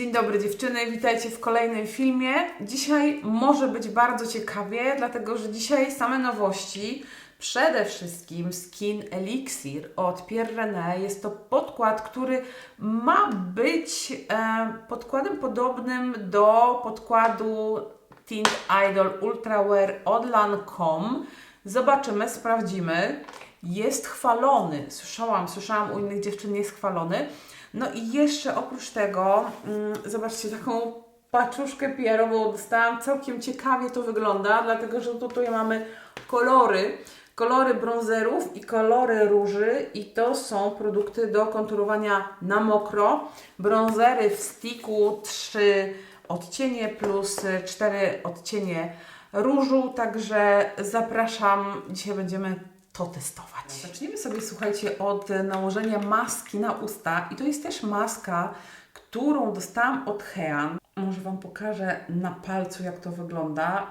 Dzień dobry dziewczyny, witajcie w kolejnym filmie. Dzisiaj może być bardzo ciekawie, dlatego że dzisiaj same nowości. Przede wszystkim Skin Elixir od Pierre René. Jest to podkład, który ma być e, podkładem podobnym do podkładu Tint Idol Ultra Wear od Lancome. Zobaczymy, sprawdzimy. Jest chwalony. Słyszałam, słyszałam u innych dziewczyn, jest chwalony. No i jeszcze oprócz tego, mm, zobaczcie, taką paczuszkę PR-ową dostałam. Całkiem ciekawie to wygląda, dlatego że tutaj mamy kolory. Kolory brązerów i kolory róży i to są produkty do konturowania na mokro. Brązery w sticku 3 odcienie plus 4 odcienie różu, także zapraszam. Dzisiaj będziemy to testować. Zaczniemy sobie, słuchajcie, od nałożenia maski na usta i to jest też maska, którą dostałam od Hean. Może Wam pokażę na palcu, jak to wygląda.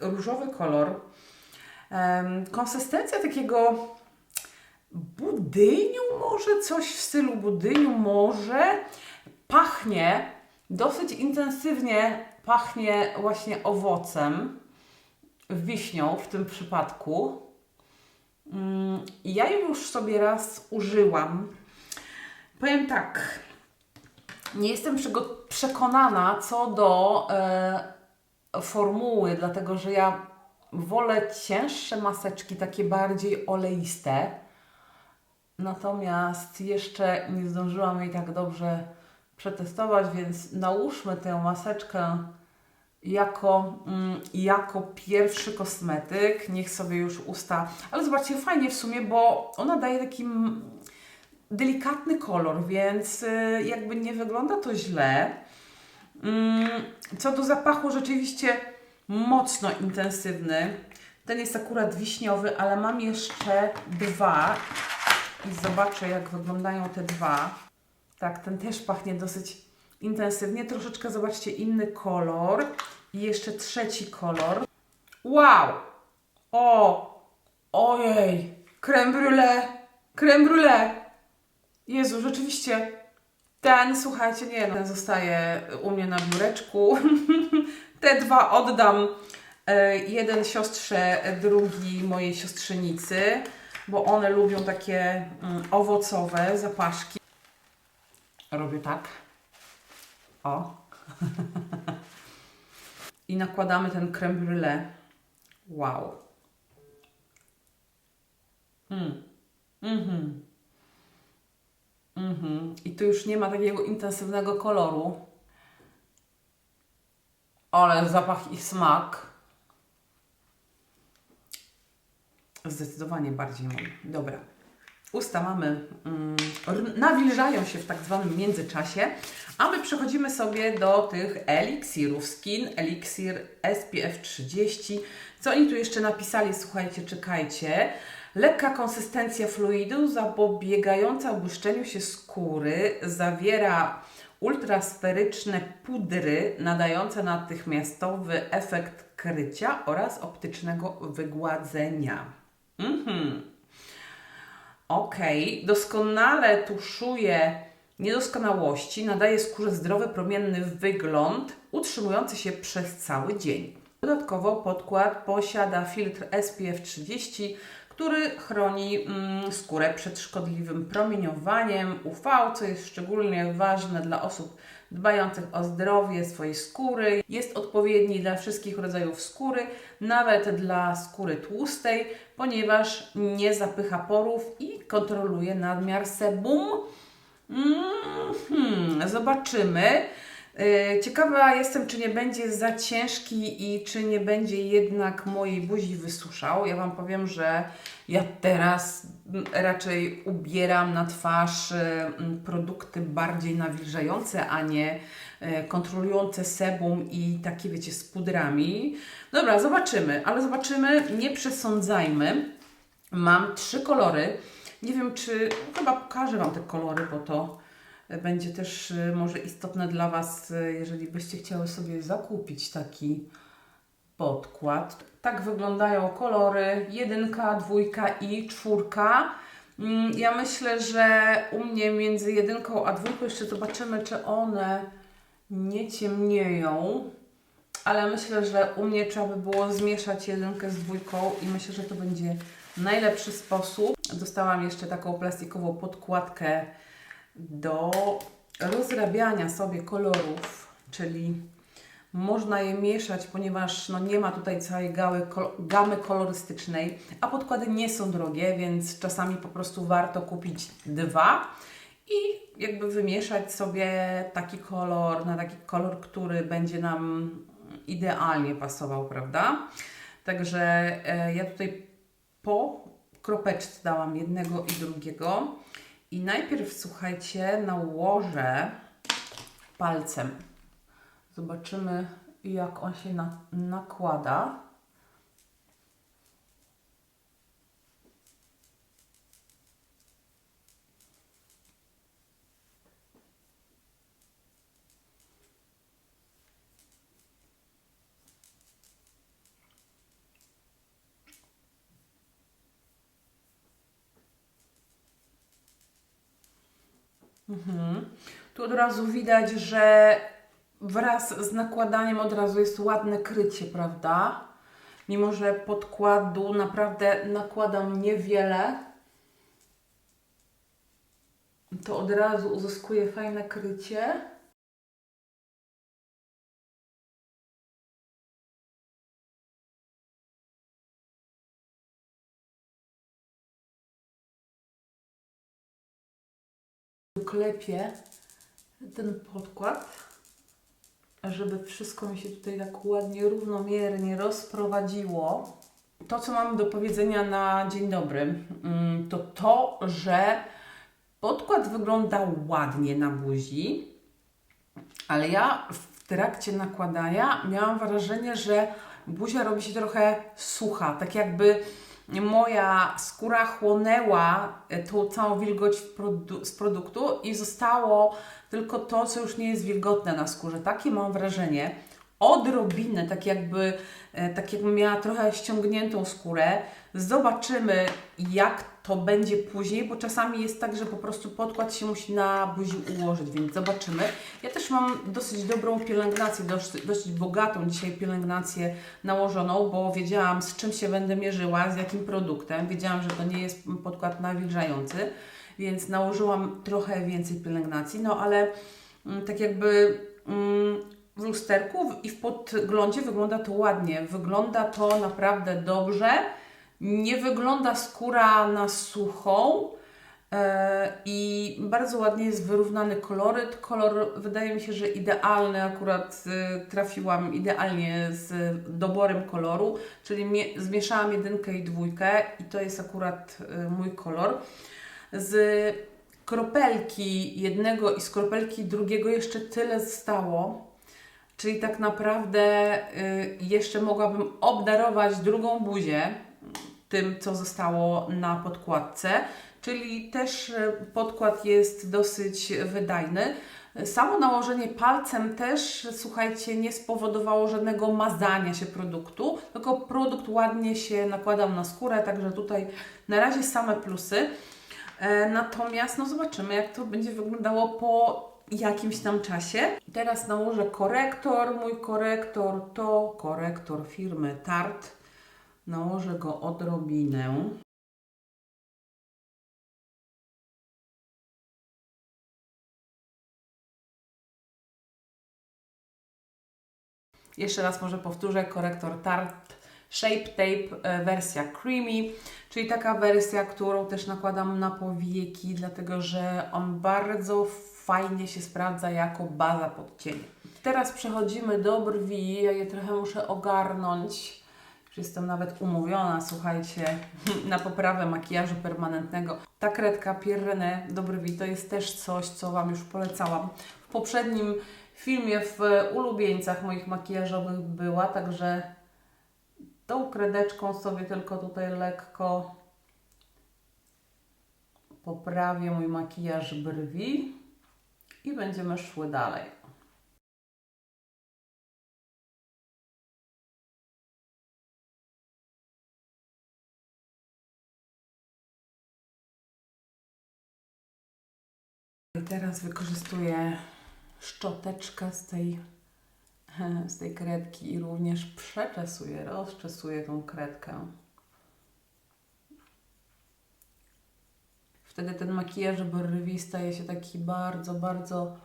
Różowy kolor. Konsystencja takiego budyniu, może coś w stylu budyniu, może pachnie dosyć intensywnie, pachnie właśnie owocem, wiśnią w tym przypadku. Mm, ja już sobie raz użyłam. Powiem tak, nie jestem przekonana co do e, formuły, dlatego że ja wolę cięższe maseczki, takie bardziej oleiste. Natomiast jeszcze nie zdążyłam jej tak dobrze przetestować, więc nałóżmy tę maseczkę jako, mm, jako pierwszy kosmetyk. Niech sobie już usta. Ale zobaczcie, fajnie w sumie, bo ona daje taki delikatny kolor, więc y, jakby nie wygląda to źle. Mm, co do zapachu, rzeczywiście mocno intensywny. Ten jest akurat wiśniowy, ale mam jeszcze dwa i zobaczę, jak wyglądają te dwa. Tak, ten też pachnie dosyć intensywnie. Troszeczkę, zobaczcie, inny kolor. I jeszcze trzeci kolor. Wow! O! Ojej! Creme brulee! Creme brulee! Jezu, rzeczywiście ten, słuchajcie, nie no, ten zostaje u mnie na biureczku. Te dwa oddam. E, jeden siostrze, drugi mojej siostrzenicy, bo one lubią takie mm, owocowe zapaszki. Robię tak. O. I nakładamy ten creme brulee. Wow. Mm. Mhm. Mhm. I tu już nie ma takiego intensywnego koloru. Ale zapach i smak. Zdecydowanie bardziej mój. Dobra. Usta mamy, mm, nawilżają się w tak zwanym międzyczasie, a my przechodzimy sobie do tych eliksirów. Skin Elixir SPF 30. Co oni tu jeszcze napisali? Słuchajcie, czekajcie. Lekka konsystencja fluidu zapobiegająca błyszczeniu się skóry zawiera ultrasferyczne pudry nadające natychmiastowy efekt krycia oraz optycznego wygładzenia. Mhm. Ok, doskonale tuszuje niedoskonałości, nadaje skórze zdrowy, promienny wygląd, utrzymujący się przez cały dzień. Dodatkowo podkład posiada filtr SPF 30, który chroni mm, skórę przed szkodliwym promieniowaniem UV, co jest szczególnie ważne dla osób dbających o zdrowie swojej skóry. Jest odpowiedni dla wszystkich rodzajów skóry, nawet dla skóry tłustej, ponieważ nie zapycha porów i kontroluje nadmiar sebum. Zobaczymy. E, ciekawa jestem, czy nie będzie za ciężki i czy nie będzie jednak mojej buzi wysuszał. Ja Wam powiem, że ja teraz raczej ubieram na twarz e, produkty bardziej nawilżające, a nie e, kontrolujące sebum i takie, wiecie, z pudrami. Dobra, zobaczymy, ale zobaczymy, nie przesądzajmy. Mam trzy kolory. Nie wiem, czy chyba pokażę Wam te kolory, bo to będzie też y, może istotne dla Was, y, jeżeli byście chciały sobie zakupić taki podkład. Tak wyglądają kolory jedynka, dwójka i czwórka. Mm, ja myślę, że u mnie między jedynką a dwójką jeszcze zobaczymy, czy one nie ciemnieją, ale myślę, że u mnie trzeba by było zmieszać jedynkę z dwójką i myślę, że to będzie najlepszy sposób. Dostałam jeszcze taką plastikową podkładkę do rozrabiania sobie kolorów, czyli można je mieszać, ponieważ no, nie ma tutaj całej gały, gamy kolorystycznej, a podkłady nie są drogie, więc czasami po prostu warto kupić dwa i jakby wymieszać sobie taki kolor na taki kolor, który będzie nam idealnie pasował, prawda? Także e, ja tutaj po kropeczce dałam jednego i drugiego i najpierw, słuchajcie, nałożę palcem. Zobaczymy, jak on się na, nakłada. Mhm. Tu od razu widać, że wraz z nakładaniem od razu jest ładne krycie, prawda? Mimo, że podkładu naprawdę nakładam niewiele, to od razu uzyskuje fajne krycie. Klepię ten podkład żeby wszystko mi się tutaj tak ładnie, równomiernie rozprowadziło. To, co mam do powiedzenia na dzień dobry, mm, to to, że podkład wygląda ładnie na buzi, ale ja w trakcie nakładania miałam wrażenie, że buzia robi się trochę sucha, tak jakby moja skóra chłonęła tą całą wilgoć z produktu i zostało tylko to, co już nie jest wilgotne na skórze. Takie mam wrażenie. Odrobinę, tak jakby, e, tak jakbym miała trochę ściągniętą skórę. Zobaczymy, jak to będzie później, bo czasami jest tak, że po prostu podkład się musi na buzi ułożyć, więc zobaczymy. Ja też mam dosyć dobrą pielęgnację, dosyć, dosyć bogatą dzisiaj pielęgnację nałożoną, bo wiedziałam z czym się będę mierzyła, z jakim produktem. Wiedziałam, że to nie jest podkład nawilżający więc nałożyłam trochę więcej pielęgnacji, no ale mm, tak jakby mm, w lusterku i w podglądzie wygląda to ładnie, wygląda to naprawdę dobrze, nie wygląda skóra na suchą, e, i bardzo ładnie jest wyrównany koloryt. Kolor wydaje mi się, że idealny, akurat y, trafiłam idealnie z doborem koloru, czyli zmieszałam jedynkę i dwójkę i to jest akurat y, mój kolor z kropelki jednego i z kropelki drugiego jeszcze tyle zostało. Czyli tak naprawdę jeszcze mogłabym obdarować drugą buzię tym, co zostało na podkładce. Czyli też y, podkład jest dosyć wydajny. Samo nałożenie palcem też, słuchajcie, nie spowodowało żadnego mazania się produktu, tylko produkt ładnie się nakładał na skórę, także tutaj na razie same plusy. E, natomiast no zobaczymy, jak to będzie wyglądało po jakimś tam czasie. Teraz nałożę korektor. Mój korektor to korektor firmy Tarte. Nałożę go odrobinę. Jeszcze raz może powtórzę, korektor Tarte Shape Tape e, wersja Creamy, czyli taka wersja, którą też nakładam na powieki, dlatego że on bardzo fajnie się sprawdza jako baza pod cienie. Teraz przechodzimy do brwi, ja je trochę muszę ogarnąć. Jestem nawet umówiona, słuchajcie, na poprawę makijażu permanentnego. Ta kredka Pierre do brwi to jest też coś, co Wam już polecałam. W poprzednim filmie w ulubieńcach moich makijażowych była, także Tą kredeczką sobie tylko tutaj lekko poprawię mój makijaż brwi i będziemy szły dalej. Teraz wykorzystuję szczoteczkę z tej, z tej kredki i również przeczesuję, rozczesuję tą kredkę. Wtedy ten makijaż brwi staje się taki bardzo, bardzo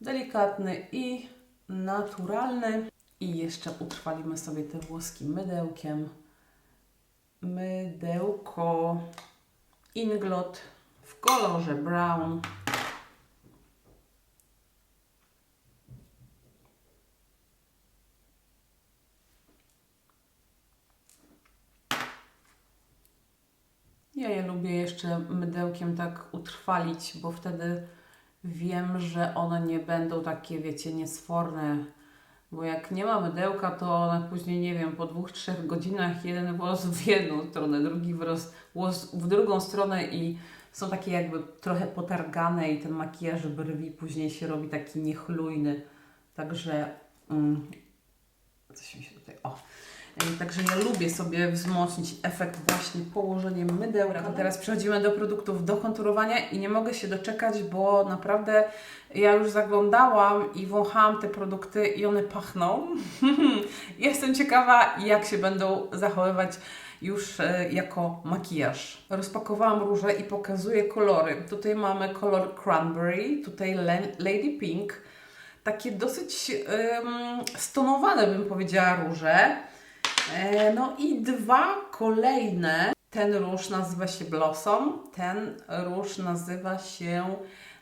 delikatny i naturalny. I jeszcze utrwalimy sobie te włoski mydełkiem. Mydełko Inglot w kolorze brown. Je lubię jeszcze mydełkiem tak utrwalić, bo wtedy wiem, że one nie będą takie, wiecie, niesforne. Bo jak nie ma mydełka, to one później, nie wiem, po dwóch, trzech godzinach jeden włos w jedną stronę, drugi włos, w drugą stronę i są takie jakby trochę potargane i ten makijaż brwi później się robi taki niechlujny. Także mm, coś mi się tutaj... O! E, Także ja lubię sobie wzmocnić efekt właśnie położeniem mydełka. Teraz przechodzimy do produktów do konturowania i nie mogę się doczekać, bo naprawdę ja już zaglądałam i wąchałam te produkty i one pachną. Jestem ciekawa, jak się będą zachowywać już e, jako makijaż. Rozpakowałam róże i pokazuję kolory. Tutaj mamy kolor cranberry, tutaj lady pink. Takie dosyć ym, stonowane bym powiedziała róże. E, No i dwa kolejne. Ten róż nazywa się Blossom, ten róż nazywa się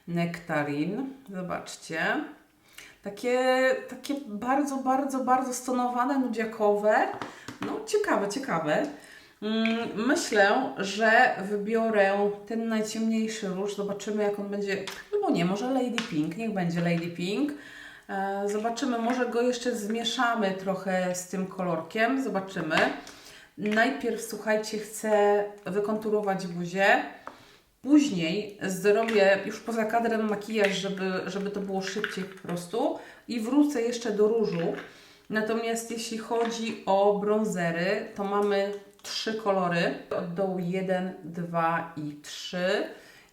Nektarin. Zobaczcie. Takie, takie bardzo, bardzo, bardzo stonowane, nudziakowe. No ciekawe, ciekawe. Mm, Myślę, że wybiorę ten najciemniejszy róż. Zobaczymy, jak on będzie. Albo nie, może Lady Pink. Niech będzie Lady Pink. E, Zobaczymy, może go jeszcze zmieszamy trochę z tym kolorkiem. Zobaczymy. Najpierw, słuchajcie, chcę wykonturować buzię. Później zrobię już poza kadrem makijaż, żeby, żeby to było szybciej po prostu. I wrócę jeszcze do różu. Natomiast jeśli chodzi o bronzery, to mamy trzy kolory. Od dołu 1, 2 i 3.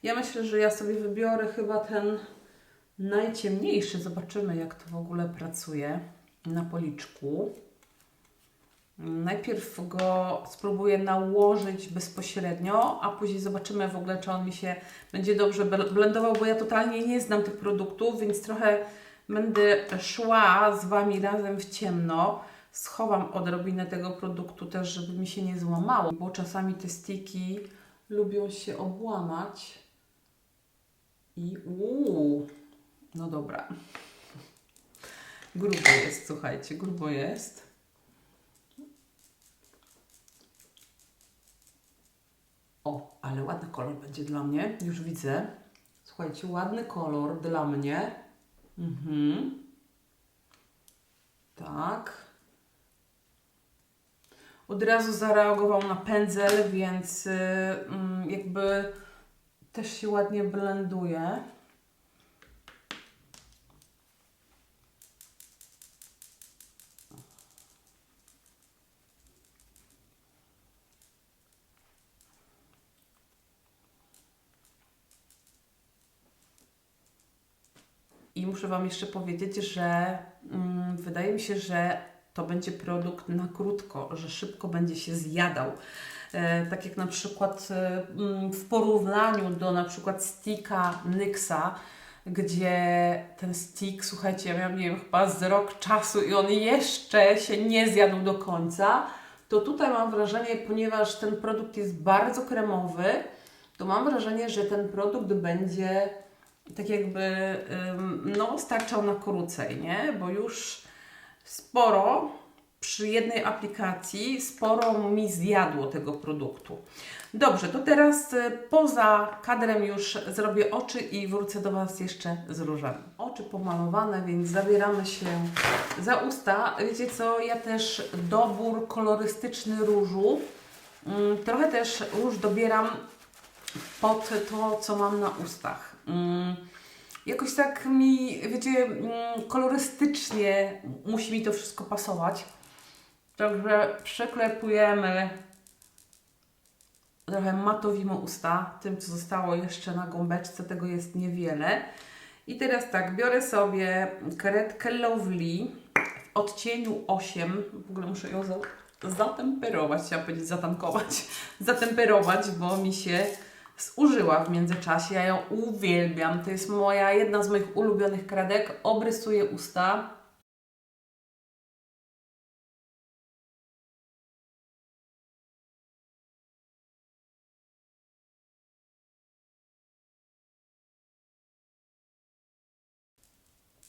Ja myślę, że ja sobie wybiorę chyba ten najciemniejszy. Zobaczymy, jak to w ogóle pracuje na policzku. Najpierw go spróbuję nałożyć bezpośrednio, a później zobaczymy w ogóle, czy on mi się będzie dobrze bl- blendował, bo ja totalnie nie znam tych produktów, więc trochę będę szła z Wami razem w ciemno. Schowam odrobinę tego produktu też, żeby mi się nie złamało, bo czasami te stiki lubią się obłamać. I uuu, no dobra. Grubo jest, słuchajcie, grubo jest. O, ale ładny kolor będzie dla mnie. Już widzę. Słuchajcie, ładny kolor dla mnie. Mhm. Tak. Od razu zareagował na pędzel, więc y, mm, jakby też się ładnie blenduje. I muszę Wam jeszcze powiedzieć, że mm, wydaje mi się, że to będzie produkt na krótko, że szybko będzie się zjadał. E, tak jak na przykład e, mm, w porównaniu do na przykład sticka Nyxa, gdzie ten stick, słuchajcie, ja miałam, nie wiem, chyba z rok czasu i on jeszcze się nie zjadł do końca, to tutaj mam wrażenie, ponieważ ten produkt jest bardzo kremowy, to mam wrażenie, że ten produkt będzie tak jakby no, starczał na krócej, nie? Bo już sporo przy jednej aplikacji, sporo mi zjadło tego produktu. Dobrze, to teraz y, poza kadrem już zrobię oczy i wrócę do Was jeszcze z różami. Oczy pomalowane, więc zabieramy się za usta. Wiecie co, ja też dobór kolorystyczny różu, ym, trochę też róż dobieram pod to, co mam na ustach. Mm, Jakoś tak mi, wiecie, mm, kolorystycznie musi mi to wszystko pasować. Także przyklepujemy, trochę matowimy usta tym, co zostało jeszcze na gąbeczce, tego jest niewiele. I teraz tak, biorę sobie karetkę Lovely w odcieniu 8. W ogóle muszę ją za, zatemperować, chciałam powiedzieć zatankować, zatemperować, bo mi się zużyła w międzyczasie. Ja ją uwielbiam. To jest moja, jedna z moich ulubionych kredek. Obrysuję usta.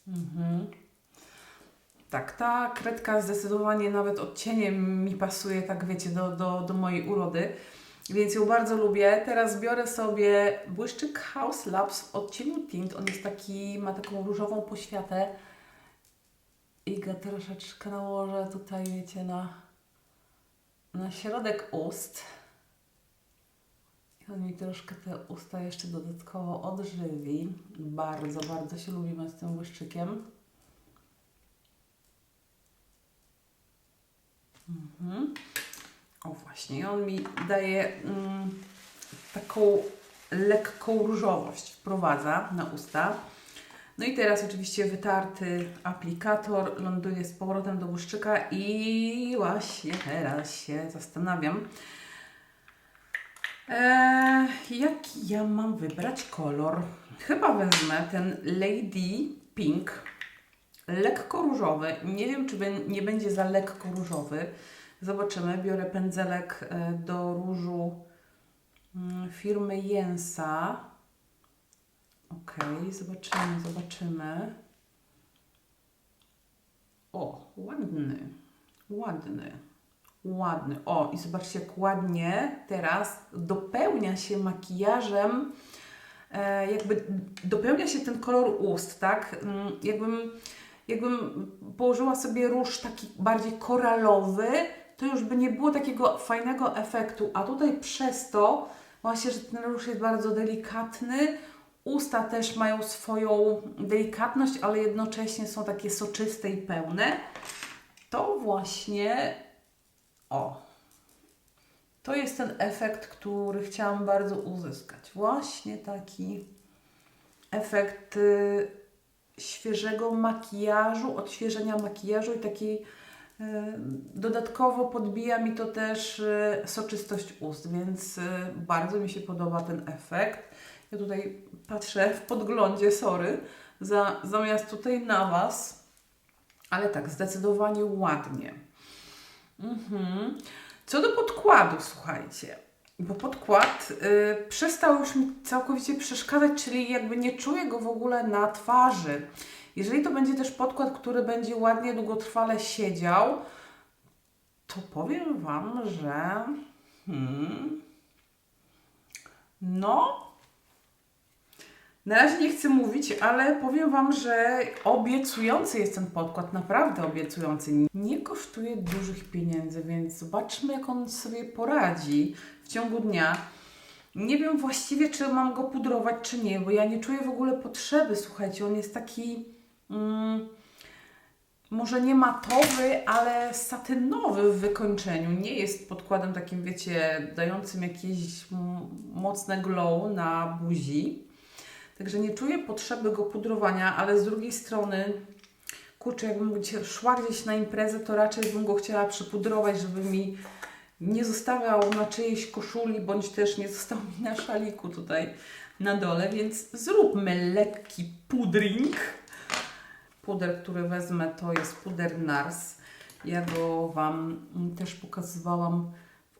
Mhm. Tak, ta kredka zdecydowanie nawet odcieniem mi pasuje, tak wiecie, do, do, do mojej urody, więc ją bardzo lubię. Teraz biorę sobie błyszczyk House Labs w odcieniu Tint. On jest taki, ma taką różową poświatę i go troszeczkę nałożę tutaj, wiecie, na, na środek ust. I on mi troszkę te usta jeszcze dodatkowo odżywi. Bardzo, bardzo się lubimy z tym błyszczykiem. Mhm. O właśnie, i on mi daje mm, taką lekką różowość, wprowadza na usta. No i teraz oczywiście wytarty aplikator ląduje z powrotem do błyszczyka i właśnie teraz się zastanawiam, Eee, jaki ja mam wybrać kolor? Chyba wezmę ten Lady Pink, lekko różowy. Nie wiem, czy nie będzie za lekko różowy. Zobaczymy. Biorę pędzelek e, do różu mm, firmy Jensa. Ok, zobaczymy, zobaczymy. O, ładny, ładny. Ładny. O, i zobaczcie, jak ładnie teraz dopełnia się makijażem, e, jakby dopełnia się ten kolor ust, tak? Mm, Jakbym, jakbym położyła sobie róż taki bardziej koralowy, to już by nie było takiego fajnego efektu, a tutaj przez to właśnie, że ten róż jest bardzo delikatny, usta też mają swoją delikatność, ale jednocześnie są takie soczyste i pełne, to właśnie o. To jest ten efekt, który chciałam bardzo uzyskać. Właśnie taki efekt y, świeżego makijażu, odświeżenia makijażu i takiej dodatkowo podbija mi to też y, soczystość ust, więc y, bardzo mi się podoba ten efekt. Ja tutaj patrzę w podglądzie, sorry, za, zamiast tutaj na Was, ale tak, zdecydowanie ładnie. Mhm. Co do podkładu, słuchajcie, bo podkład y, przestał już mi całkowicie przeszkadzać, czyli jakby nie czuję go w ogóle na twarzy. Jeżeli to będzie też podkład, który będzie ładnie, długotrwale siedział, to powiem Wam, że hmm, no, na razie nie chcę mówić, ale powiem Wam, że obiecujący jest ten podkład, naprawdę obiecujący. Nie kosztuje dużych pieniędzy, więc zobaczmy, jak on sobie poradzi w ciągu dnia. Nie wiem właściwie, czy mam go pudrować, czy nie, bo ja nie czuję w ogóle potrzeby. Słuchajcie, on jest taki. Mm, może nie matowy, ale satynowy w wykończeniu. Nie jest podkładem takim, wiecie, dającym jakieś mocne glow na buzi. Także nie czuję potrzeby go pudrowania, ale z drugiej strony, kurczę, jakbym szła gdzieś na imprezę, to raczej bym go chciała przypudrować, żeby mi nie zostawiał na czyjejś koszuli, bądź też nie został mi na szaliku tutaj na dole, więc zróbmy lekki pudring. Puder, który wezmę, to jest puder NARS. Ja go Wam też pokazywałam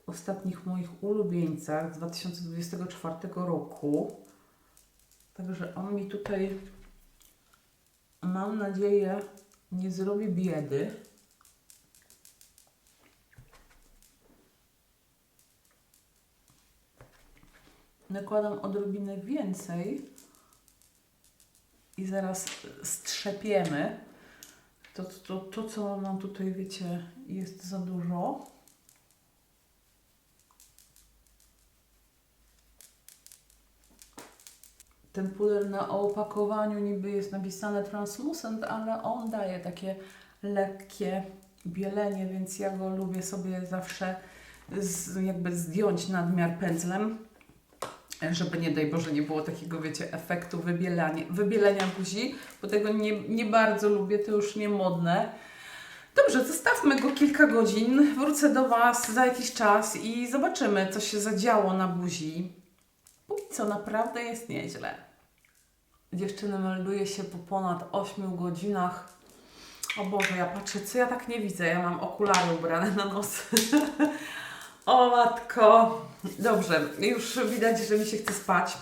w ostatnich moich ulubieńcach z 2024 roku. Także on mi tutaj, mam nadzieję, nie zrobi biedy. Nakładam odrobinę więcej i zaraz strzepiemy. To, to, to, co nam tutaj, wiecie, jest za dużo. ten puder na opakowaniu niby jest napisane translucent, ale on daje takie lekkie bielenie, więc ja go lubię sobie zawsze z, jakby zdjąć nadmiar pędzlem żeby nie daj Boże nie było takiego, wiecie, efektu wybielania, wybielenia buzi, bo tego nie, nie bardzo lubię, to już nie modne. Dobrze, zostawmy go kilka godzin, wrócę do Was za jakiś czas i zobaczymy, co się zadziało na buzi. Póki co naprawdę jest nieźle. Dziewczyny melduje się po ponad 8 godzinach. O Boże, ja patrzę, co ja tak nie widzę. Ja mam okulary ubrane na nos. o matko. Dobrze, już widać, że mi się chce spać.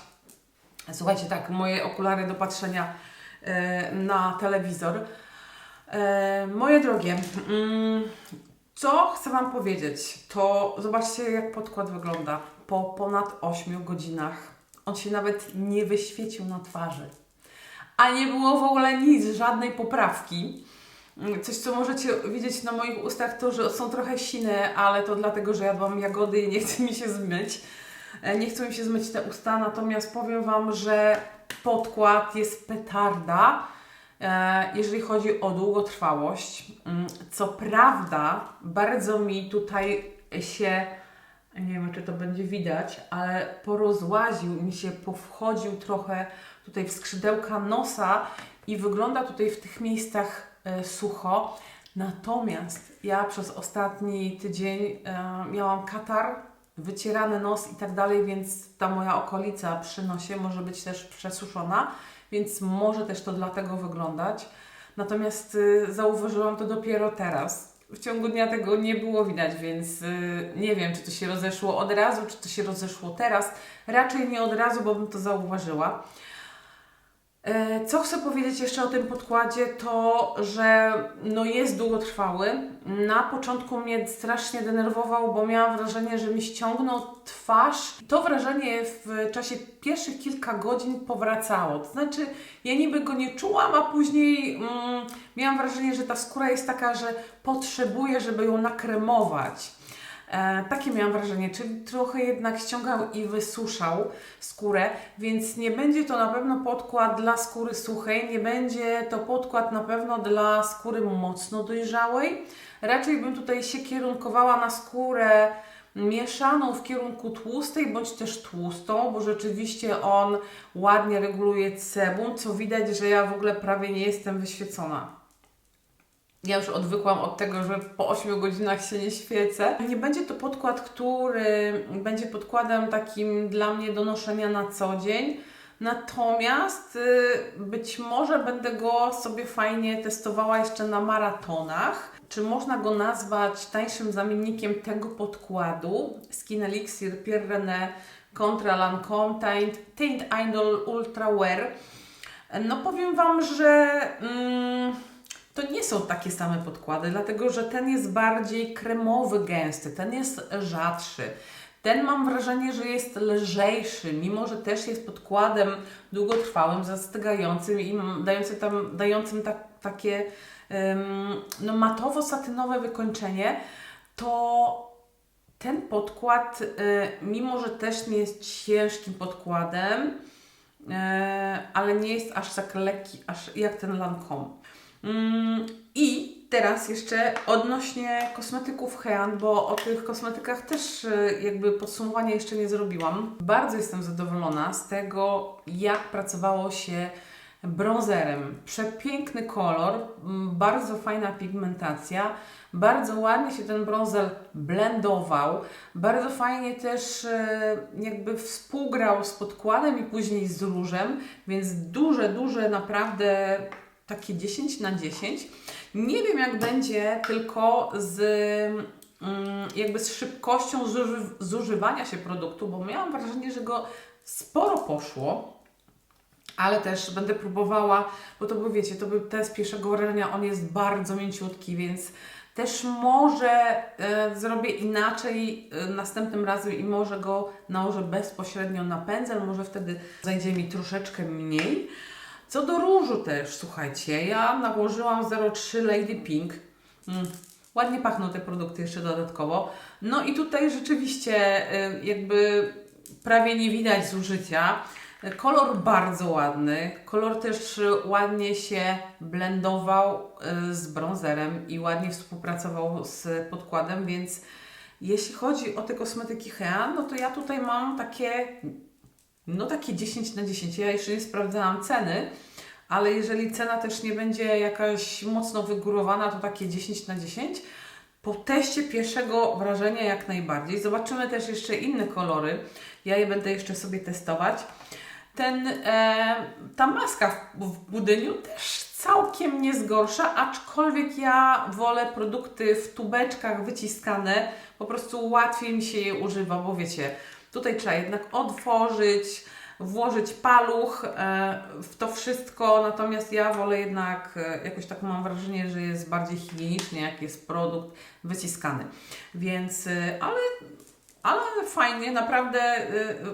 Słuchajcie, tak, moje okulary do patrzenia e, na telewizor. E, moje drogie, mm, co chcę Wam powiedzieć, to zobaczcie, jak podkład wygląda po ponad 8 godzinach. On się nawet nie wyświecił na twarzy. A nie było w ogóle nic, żadnej poprawki. Coś, co możecie widzieć na moich ustach, to, że są trochę sine, ale to dlatego, że jadłam jagody i nie chce mi się zmyć. E, Nie chcą mi się zmyć te usta, natomiast powiem Wam, że podkład jest petarda, e, jeżeli chodzi o długotrwałość. Mm, Co prawda, bardzo mi tutaj się, nie wiem czy to będzie widać, ale porozłaził mi się, powchodził trochę tutaj w skrzydełka nosa i wygląda tutaj w tych miejscach sucho. Natomiast ja przez ostatni tydzień e, miałam katar, wycierany nos i tak dalej, więc ta moja okolica przy nosie może być też przesuszona, więc może też to dlatego wyglądać. Natomiast y, zauważyłam to dopiero teraz. W ciągu dnia tego nie było widać, więc y, nie wiem, czy to się rozeszło od razu, czy to się rozeszło teraz. Raczej nie od razu, bo bym to zauważyła. E, Co chcę powiedzieć jeszcze o tym podkładzie, to że no jest długotrwały. Na początku mnie strasznie denerwował, bo miałam wrażenie, że mi ściągnął twarz. To wrażenie w czasie pierwszych kilka godzin powracało. To znaczy, ja niby go nie czułam, a później mm, miałam wrażenie, że ta skóra jest taka, że potrzebuję, żeby ją nakremować. E, takie miałam wrażenie, czyli trochę jednak ściągał i wysuszał skórę, więc nie będzie to na pewno podkład dla skóry suchej, nie będzie to podkład na pewno dla skóry mocno dojrzałej. Raczej bym tutaj się kierunkowała na skórę mieszaną w kierunku tłustej bądź też tłustą, bo rzeczywiście on ładnie reguluje sebum, co widać, że ja w ogóle prawie nie jestem wyświecona. Ja już odwykłam od tego, że po 8 godzinach się nie świecę. Nie będzie to podkład, który będzie podkładem takim dla mnie do noszenia na co dzień. Natomiast y, być może będę go sobie fajnie testowała jeszcze na maratonach. Czy można go nazwać tańszym zamiennikiem tego podkładu? Skin Elixir Pierre René Contra Lancome Taint, Taint Idol Ultra Wear. No powiem Wam, że... Mm, to nie są takie same podkłady, dlatego że ten jest bardziej kremowy, gęsty, ten jest rzadszy. Ten mam wrażenie, że jest lżejszy, mimo że też jest podkładem długotrwałym, zastygającym i dającym, tam, dającym tak, takie ym, no, matowo-satynowe wykończenie, to ten podkład, y, mimo że też nie jest ciężkim podkładem, y, ale nie jest aż tak lekki, aż jak ten Lancome. Mm, I teraz jeszcze odnośnie kosmetyków Hean, bo o tych kosmetykach też y, jakby podsumowania jeszcze nie zrobiłam. Bardzo jestem zadowolona z tego, jak pracowało się bronzerem. Przepiękny kolor, bardzo fajna pigmentacja, bardzo ładnie się ten bronzer blendował, bardzo fajnie też e, jakby współgrał z podkładem i później z różem, więc duże, duże naprawdę takie 10 na 10. Nie wiem jak będzie tylko z mm, jakby z szybkością zuży- zużywania się produktu, bo miałam wrażenie, że go sporo poszło ale też będę próbowała, bo to był, wiecie, to był test pierwszego wrażenia, on jest bardzo mięciutki, więc też może e, zrobię inaczej e, następnym razem i może go nałożę bezpośrednio na pędzel, może wtedy zajdzie mi troszeczkę mniej. Co do różu też, słuchajcie, ja nałożyłam 03 Lady Pink. Mm, ładnie pachną te produkty jeszcze dodatkowo. No i tutaj rzeczywiście e, jakby prawie nie widać zużycia. Kolor bardzo ładny. Kolor też ładnie się blendował y, z bronzerem i ładnie współpracował z podkładem, więc jeśli chodzi o te kosmetyki Hean, no to ja tutaj mam takie no takie 10 na 10. Ja jeszcze nie sprawdzałam ceny, ale jeżeli cena też nie będzie jakaś mocno wygórowana, to takie 10 na 10. Po teście pierwszego wrażenia jak najbardziej. Zobaczymy też jeszcze inne kolory. Ja je będę jeszcze sobie testować. Ten, e, ta maska w, w budyniu też całkiem nie zgorsza, aczkolwiek ja wolę produkty w tubeczkach wyciskane. Po prostu łatwiej mi się je używa, bo wiecie, tutaj trzeba jednak otworzyć, włożyć paluch e, w to wszystko, natomiast ja wolę jednak, e, jakoś tak mam wrażenie, że jest bardziej higienicznie, jak jest produkt wyciskany. Więc, e, ale, ale fajnie, naprawdę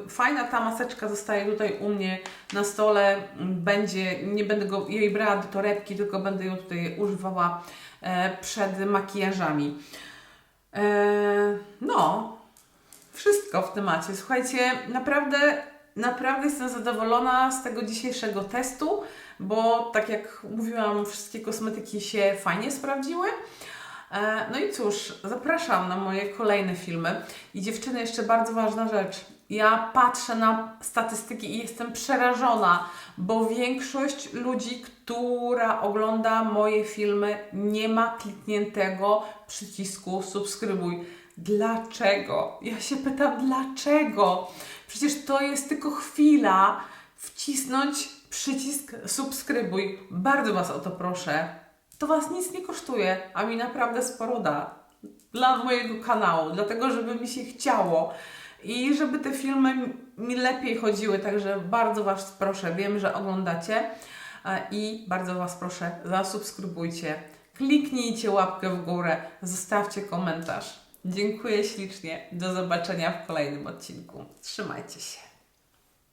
fajna ta maseczka zostaje tutaj u mnie na stole. Będzie, nie będę go, jej brała do torebki, tylko będę ją tutaj używała przed makijażami. No, wszystko w temacie. Słuchajcie, naprawdę, naprawdę jestem zadowolona z tego dzisiejszego testu, bo tak jak mówiłam, wszystkie kosmetyki się fajnie sprawdziły. E, No i cóż, zapraszam na moje kolejne filmy. I dziewczyny, jeszcze bardzo ważna rzecz. Ja patrzę na statystyki i jestem przerażona, bo większość ludzi, która ogląda moje filmy, nie ma klikniętego przycisku subskrybuj. Dlaczego? Ja się pytam, dlaczego? Przecież to jest tylko chwila wcisnąć przycisk subskrybuj. Bardzo Was o to proszę. To Was nic nie kosztuje, a mi naprawdę sporo da dla mojego kanału, dlatego żeby mi się chciało i żeby te filmy mi lepiej chodziły. Także bardzo Was proszę, wiem, że oglądacie i bardzo Was proszę, zasubskrybujcie, kliknijcie łapkę w górę, zostawcie komentarz. Dziękuję ślicznie. Do zobaczenia w kolejnym odcinku. Trzymajcie się.